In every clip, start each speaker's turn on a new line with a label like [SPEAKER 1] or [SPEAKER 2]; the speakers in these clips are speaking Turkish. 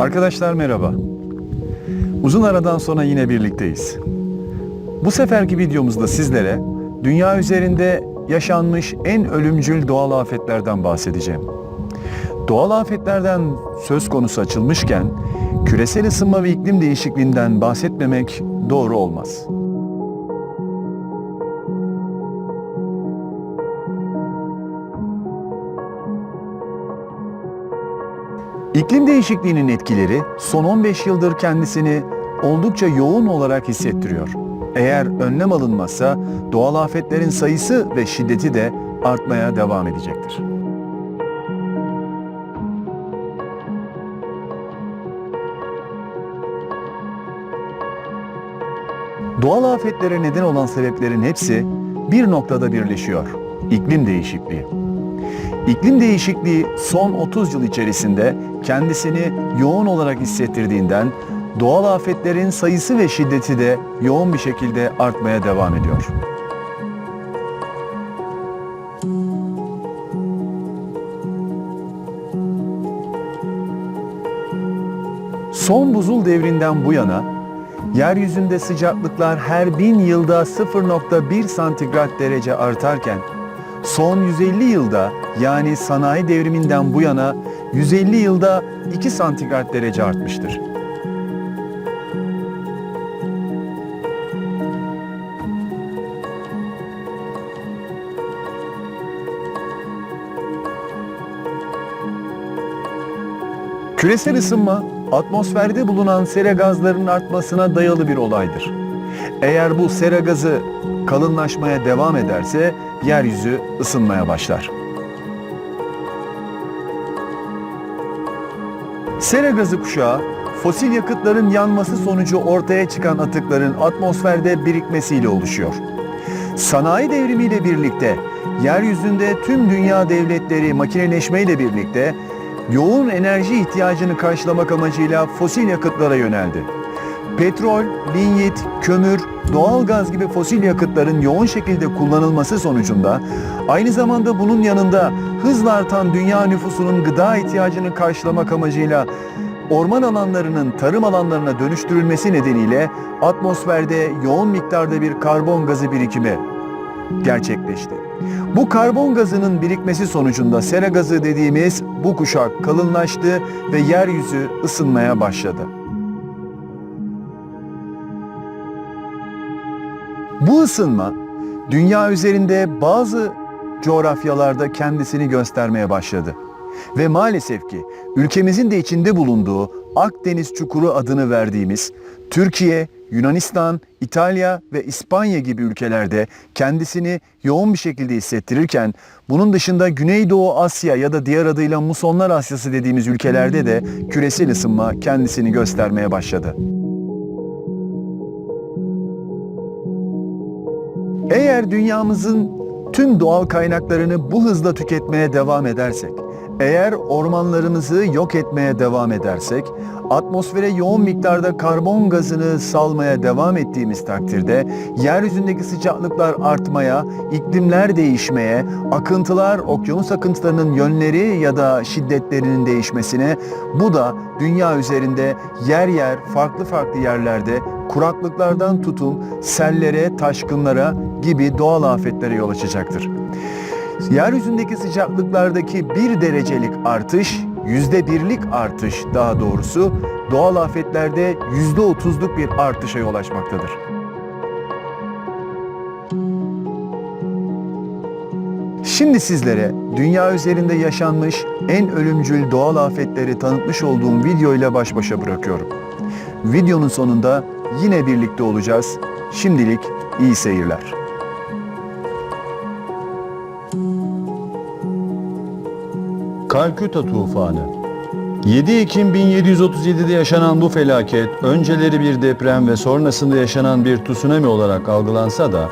[SPEAKER 1] Arkadaşlar merhaba. Uzun aradan sonra yine birlikteyiz. Bu seferki videomuzda sizlere dünya üzerinde yaşanmış en ölümcül doğal afetlerden bahsedeceğim. Doğal afetlerden söz konusu açılmışken küresel ısınma ve iklim değişikliğinden bahsetmemek doğru olmaz. İklim değişikliğinin etkileri son 15 yıldır kendisini oldukça yoğun olarak hissettiriyor. Eğer önlem alınmazsa doğal afetlerin sayısı ve şiddeti de artmaya devam edecektir. Doğal afetlere neden olan sebeplerin hepsi bir noktada birleşiyor. İklim değişikliği. İklim değişikliği son 30 yıl içerisinde kendisini yoğun olarak hissettirdiğinden doğal afetlerin sayısı ve şiddeti de yoğun bir şekilde artmaya devam ediyor. Son buzul devrinden bu yana yeryüzünde sıcaklıklar her bin yılda 0.1 santigrat derece artarken son 150 yılda yani sanayi devriminden bu yana 150 yılda 2 santigrat derece artmıştır. Küresel ısınma atmosferde bulunan sera gazlarının artmasına dayalı bir olaydır. Eğer bu sera gazı kalınlaşmaya devam ederse yeryüzü ısınmaya başlar. Sera gazı kuşağı fosil yakıtların yanması sonucu ortaya çıkan atıkların atmosferde birikmesiyle oluşuyor. Sanayi devrimiyle birlikte yeryüzünde tüm dünya devletleri makineleşmeyle birlikte yoğun enerji ihtiyacını karşılamak amacıyla fosil yakıtlara yöneldi. Petrol, linyit, kömür, doğal gaz gibi fosil yakıtların yoğun şekilde kullanılması sonucunda aynı zamanda bunun yanında hızla artan dünya nüfusunun gıda ihtiyacını karşılamak amacıyla orman alanlarının tarım alanlarına dönüştürülmesi nedeniyle atmosferde yoğun miktarda bir karbon gazı birikimi gerçekleşti. Bu karbon gazının birikmesi sonucunda sera gazı dediğimiz bu kuşak kalınlaştı ve yeryüzü ısınmaya başladı. Bu ısınma dünya üzerinde bazı coğrafyalarda kendisini göstermeye başladı. Ve maalesef ki ülkemizin de içinde bulunduğu Akdeniz çukuru adını verdiğimiz Türkiye, Yunanistan, İtalya ve İspanya gibi ülkelerde kendisini yoğun bir şekilde hissettirirken bunun dışında Güneydoğu Asya ya da diğer adıyla Musonlar Asyası dediğimiz ülkelerde de küresel ısınma kendisini göstermeye başladı. Eğer dünyamızın tüm doğal kaynaklarını bu hızla tüketmeye devam edersek, eğer ormanlarımızı yok etmeye devam edersek, atmosfere yoğun miktarda karbon gazını salmaya devam ettiğimiz takdirde yeryüzündeki sıcaklıklar artmaya, iklimler değişmeye, akıntılar, okyanus akıntılarının yönleri ya da şiddetlerinin değişmesine, bu da dünya üzerinde yer yer farklı farklı yerlerde kuraklıklardan tutun sellere, taşkınlara gibi doğal afetlere yol açacaktır. Yeryüzündeki sıcaklıklardaki bir derecelik artış, yüzde birlik artış daha doğrusu doğal afetlerde yüzde otuzluk bir artışa yol açmaktadır. Şimdi sizlere dünya üzerinde yaşanmış en ölümcül doğal afetleri tanıtmış olduğum video ile baş başa bırakıyorum. Videonun sonunda yine birlikte olacağız. Şimdilik iyi seyirler.
[SPEAKER 2] Kalküta tufanı 7 Ekim 1737'de yaşanan bu felaket önceleri bir deprem ve sonrasında yaşanan bir tsunami olarak algılansa da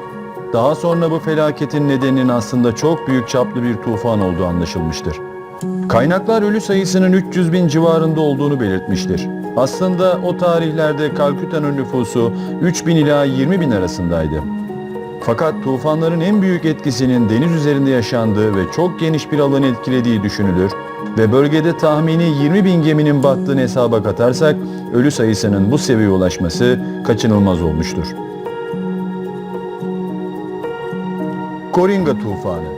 [SPEAKER 2] daha sonra bu felaketin nedeninin aslında çok büyük çaplı bir tufan olduğu anlaşılmıştır. Kaynaklar ölü sayısının 300 bin civarında olduğunu belirtmiştir. Aslında o tarihlerde Kalküta'nın nüfusu 3 bin ila 20 bin arasındaydı. Fakat tufanların en büyük etkisinin deniz üzerinde yaşandığı ve çok geniş bir alanı etkilediği düşünülür ve bölgede tahmini 20 bin geminin battığını hesaba katarsak ölü sayısının bu seviyeye ulaşması kaçınılmaz olmuştur. Koringa tufanı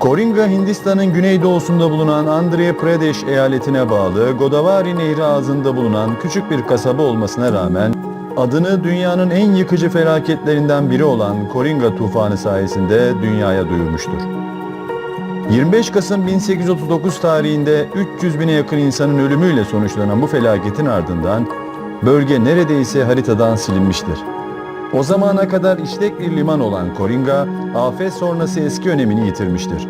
[SPEAKER 2] Koringa, Hindistan'ın güneydoğusunda bulunan Andhra Pradesh eyaletine bağlı Godavari Nehri ağzında bulunan küçük bir kasaba olmasına rağmen adını dünyanın en yıkıcı felaketlerinden biri olan Koringa tufanı sayesinde dünyaya duyurmuştur. 25 Kasım 1839 tarihinde 300 bine yakın insanın ölümüyle sonuçlanan bu felaketin ardından bölge neredeyse haritadan silinmiştir. O zamana kadar işlek bir liman olan Koringa, afet sonrası eski önemini yitirmiştir.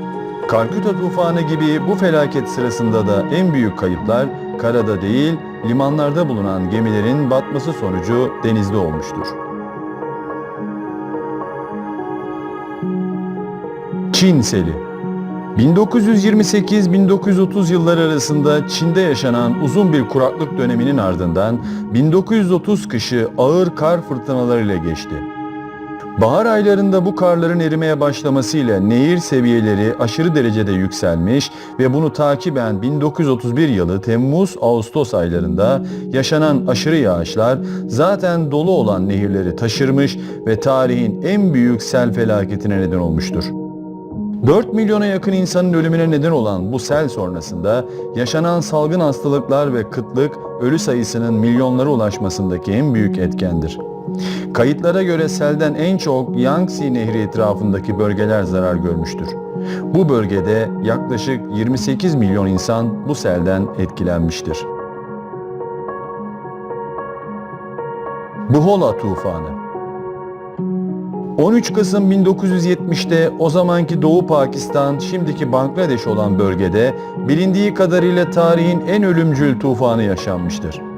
[SPEAKER 2] Kalküta tufanı gibi bu felaket sırasında da en büyük kayıplar karada değil, limanlarda bulunan gemilerin batması sonucu denizde olmuştur. Çin Seli 1928-1930 yılları arasında Çin'de yaşanan uzun bir kuraklık döneminin ardından 1930 kışı ağır kar fırtınalarıyla geçti. Bahar aylarında bu karların erimeye başlamasıyla nehir seviyeleri aşırı derecede yükselmiş ve bunu takiben 1931 yılı Temmuz-Ağustos aylarında yaşanan aşırı yağışlar zaten dolu olan nehirleri taşırmış ve tarihin en büyük sel felaketine neden olmuştur. 4 milyona yakın insanın ölümüne neden olan bu sel sonrasında yaşanan salgın hastalıklar ve kıtlık ölü sayısının milyonlara ulaşmasındaki en büyük etkendir. Kayıtlara göre selden en çok Yangtze Nehri etrafındaki bölgeler zarar görmüştür. Bu bölgede yaklaşık 28 milyon insan bu selden etkilenmiştir. Buhola tufanı 13 Kasım 1970'te o zamanki Doğu Pakistan, şimdiki Bangladeş olan bölgede bilindiği kadarıyla tarihin en ölümcül tufanı yaşanmıştır.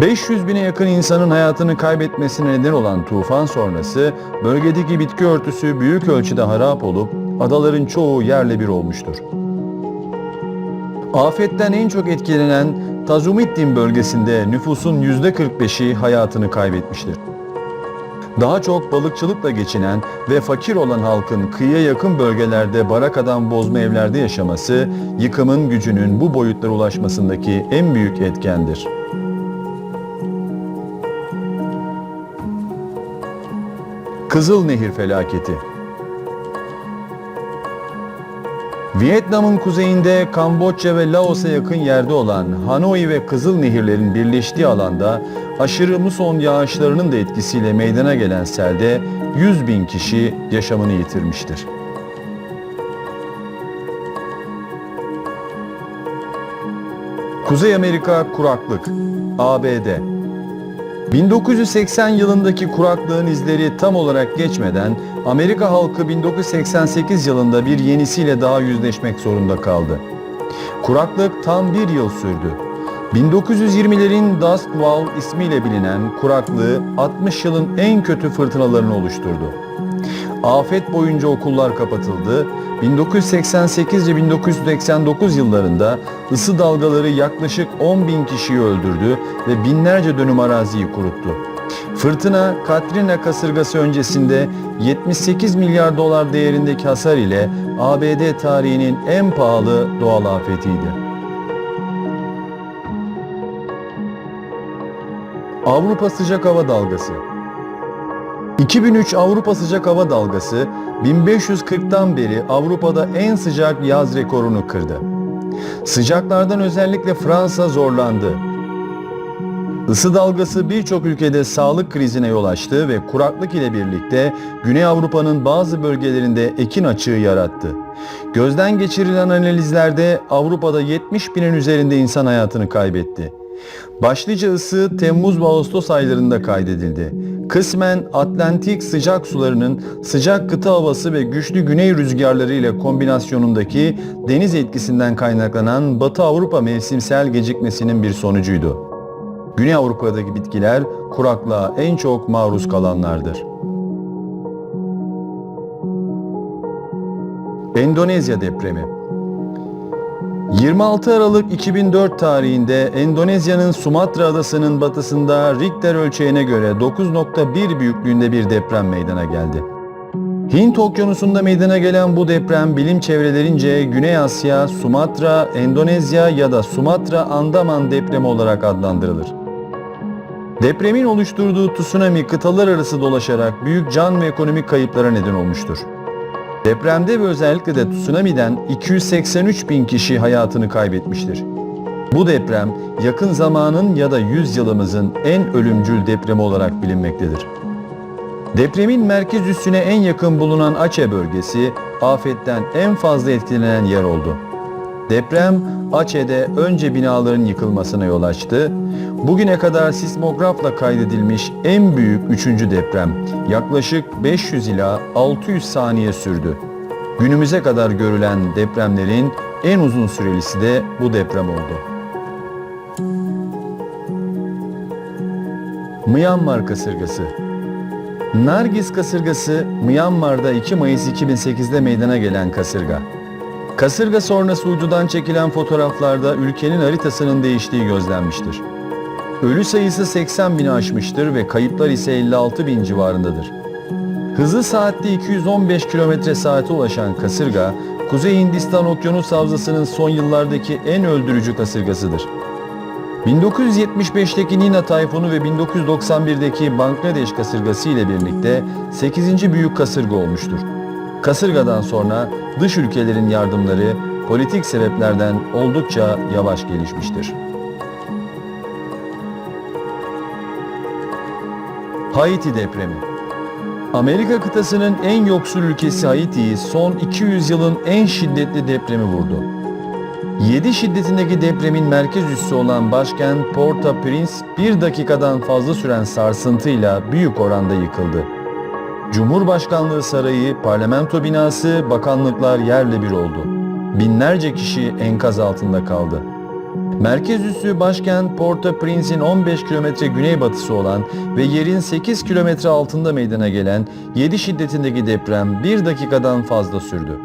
[SPEAKER 2] 500 bine yakın insanın hayatını kaybetmesine neden olan tufan sonrası bölgedeki bitki örtüsü büyük ölçüde harap olup adaların çoğu yerle bir olmuştur. Afetten en çok etkilenen Tazumiddin bölgesinde nüfusun %45'i hayatını kaybetmiştir. Daha çok balıkçılıkla geçinen ve fakir olan halkın kıyıya yakın bölgelerde barakadan bozma evlerde yaşaması, yıkımın gücünün bu boyutlara ulaşmasındaki en büyük etkendir. Kızıl Nehir felaketi Vietnam'ın kuzeyinde Kamboçya ve Laos'a yakın yerde olan Hanoi ve Kızıl Nehirlerin birleştiği alanda aşırı muson yağışlarının da etkisiyle meydana gelen selde 100 bin kişi yaşamını yitirmiştir. Kuzey Amerika kuraklık ABD 1980 yılındaki kuraklığın izleri tam olarak geçmeden Amerika halkı 1988 yılında bir yenisiyle daha yüzleşmek zorunda kaldı. Kuraklık tam bir yıl sürdü. 1920'lerin Dust Bowl ismiyle bilinen kuraklığı 60 yılın en kötü fırtınalarını oluşturdu. Afet boyunca okullar kapatıldı. 1988 ve 1989 yıllarında ısı dalgaları yaklaşık 10 bin kişiyi öldürdü ve binlerce dönüm araziyi kuruttu. Fırtına Katrina kasırgası öncesinde 78 milyar dolar değerindeki hasar ile ABD tarihinin en pahalı doğal afetiydi. Avrupa sıcak hava dalgası 2003 Avrupa sıcak hava dalgası 1540'tan beri Avrupa'da en sıcak yaz rekorunu kırdı. Sıcaklardan özellikle Fransa zorlandı. Isı dalgası birçok ülkede sağlık krizine yol açtı ve kuraklık ile birlikte Güney Avrupa'nın bazı bölgelerinde ekin açığı yarattı. Gözden geçirilen analizlerde Avrupa'da 70 binin üzerinde insan hayatını kaybetti. Başlıca ısı Temmuz ve Ağustos aylarında kaydedildi. Kısmen Atlantik sıcak sularının sıcak kıta havası ve güçlü güney rüzgarları ile kombinasyonundaki deniz etkisinden kaynaklanan Batı Avrupa mevsimsel gecikmesinin bir sonucuydu. Güney Avrupa'daki bitkiler kuraklığa en çok maruz kalanlardır. Endonezya depremi 26 Aralık 2004 tarihinde Endonezya'nın Sumatra adasının batısında Richter ölçeğine göre 9.1 büyüklüğünde bir deprem meydana geldi. Hint okyanusunda meydana gelen bu deprem bilim çevrelerince Güney Asya, Sumatra, Endonezya ya da Sumatra Andaman depremi olarak adlandırılır. Depremin oluşturduğu tsunami kıtalar arası dolaşarak büyük can ve ekonomik kayıplara neden olmuştur. Depremde ve özellikle de tsunami'den 283 bin kişi hayatını kaybetmiştir. Bu deprem yakın zamanın ya da yüzyılımızın en ölümcül depremi olarak bilinmektedir. Depremin merkez üssüne en yakın bulunan Aceh bölgesi afetten en fazla etkilenen yer oldu. Deprem Aceh'de önce binaların yıkılmasına yol açtı. Bugüne kadar sismografla kaydedilmiş en büyük üçüncü deprem yaklaşık 500 ila 600 saniye sürdü. Günümüze kadar görülen depremlerin en uzun sürelisi de bu deprem oldu. Myanmar kasırgası Nargis kasırgası Myanmar'da 2 Mayıs 2008'de meydana gelen kasırga. Kasırga sonrası uydudan çekilen fotoğraflarda ülkenin haritasının değiştiği gözlenmiştir. Ölü sayısı 80 bini aşmıştır ve kayıplar ise 56 bin civarındadır. Hızı saatte 215 km saate ulaşan kasırga, Kuzey Hindistan Okyanus Havzası'nın son yıllardaki en öldürücü kasırgasıdır. 1975'teki Nina tayfunu ve 1991'deki Bangladeş kasırgası ile birlikte 8. büyük kasırga olmuştur. Kasırgadan sonra dış ülkelerin yardımları politik sebeplerden oldukça yavaş gelişmiştir. Haiti depremi Amerika kıtasının en yoksul ülkesi Haiti'yi son 200 yılın en şiddetli depremi vurdu. 7 şiddetindeki depremin merkez üssü olan başkent Port-au-Prince bir dakikadan fazla süren sarsıntıyla büyük oranda yıkıldı. Cumhurbaşkanlığı sarayı, parlamento binası, bakanlıklar yerle bir oldu. Binlerce kişi enkaz altında kaldı. Merkez üssü başkent Port-au-Prince'in 15 kilometre güneybatısı olan ve yerin 8 kilometre altında meydana gelen 7 şiddetindeki deprem bir dakikadan fazla sürdü.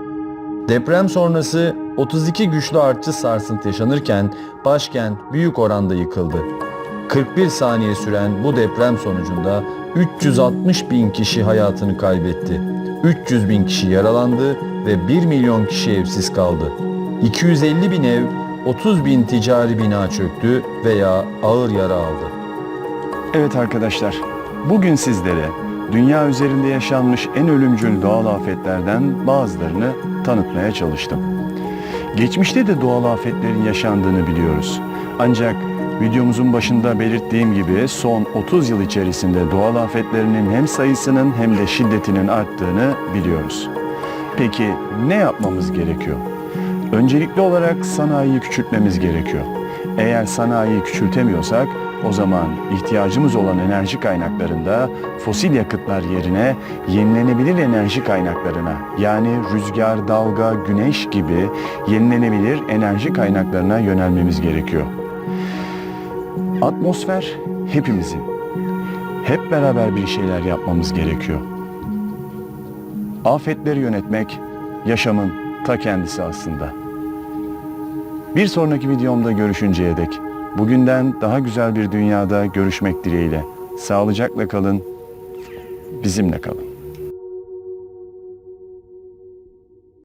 [SPEAKER 2] Deprem sonrası 32 güçlü artçı sarsıntı yaşanırken başkent büyük oranda yıkıldı. 41 saniye süren bu deprem sonucunda 360 bin kişi hayatını kaybetti. 300 bin kişi yaralandı ve 1 milyon kişi evsiz kaldı. 250 bin ev, 30 bin ticari bina çöktü veya ağır yara aldı.
[SPEAKER 1] Evet arkadaşlar, bugün sizlere dünya üzerinde yaşanmış en ölümcül doğal afetlerden bazılarını tanıtmaya çalıştım. Geçmişte de doğal afetlerin yaşandığını biliyoruz. Ancak videomuzun başında belirttiğim gibi son 30 yıl içerisinde doğal afetlerinin hem sayısının hem de şiddetinin arttığını biliyoruz. Peki ne yapmamız gerekiyor? Öncelikli olarak sanayiyi küçültmemiz gerekiyor. Eğer sanayiyi küçültemiyorsak o zaman ihtiyacımız olan enerji kaynaklarında fosil yakıtlar yerine yenilenebilir enerji kaynaklarına yani rüzgar, dalga, güneş gibi yenilenebilir enerji kaynaklarına yönelmemiz gerekiyor. Atmosfer hepimizin. Hep beraber bir şeyler yapmamız gerekiyor. Afetleri yönetmek yaşamın ta kendisi aslında. Bir sonraki videomda görüşünceye dek bugünden daha güzel bir dünyada görüşmek dileğiyle. Sağlıcakla kalın, bizimle kalın.